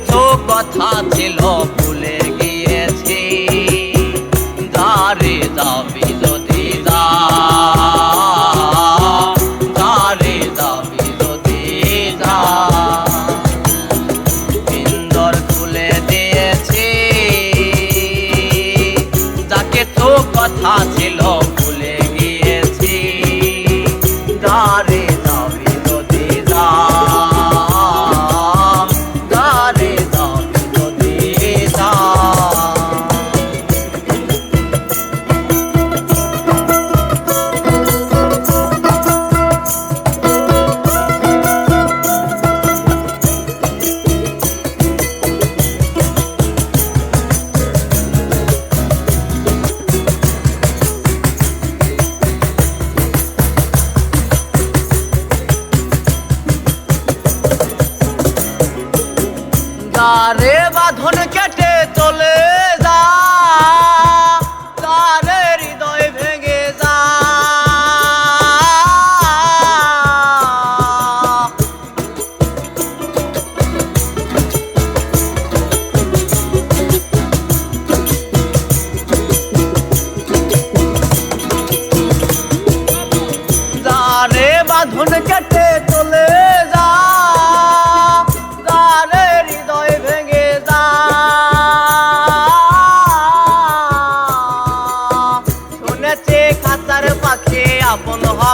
কিছু কথা ছিল। তারে বাঁধন কেটে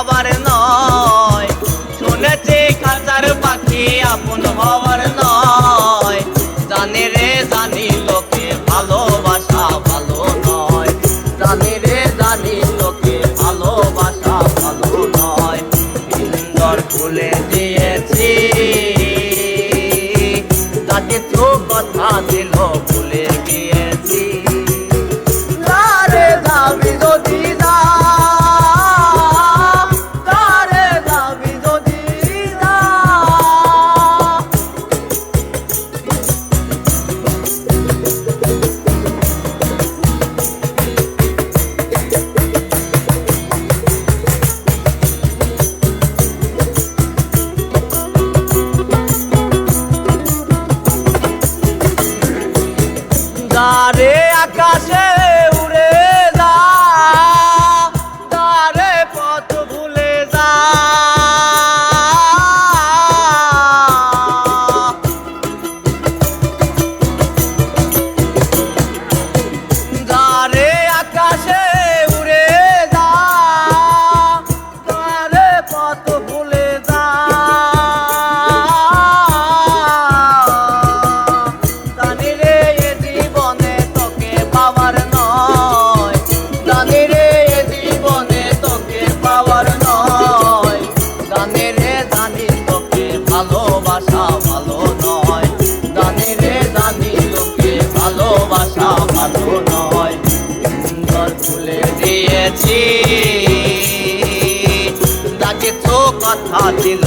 হবার নয়। শুনেছে খাঁচার পাখি আপন হবার নয়। জানে রে, জানি লোকে ভালোবাসা ভালো নয়। জানে রে, জানি লোকে ভালোবাসা ভালো নয়। ফুলে খুলে দিয়েছি দাকে তো কথা ছিল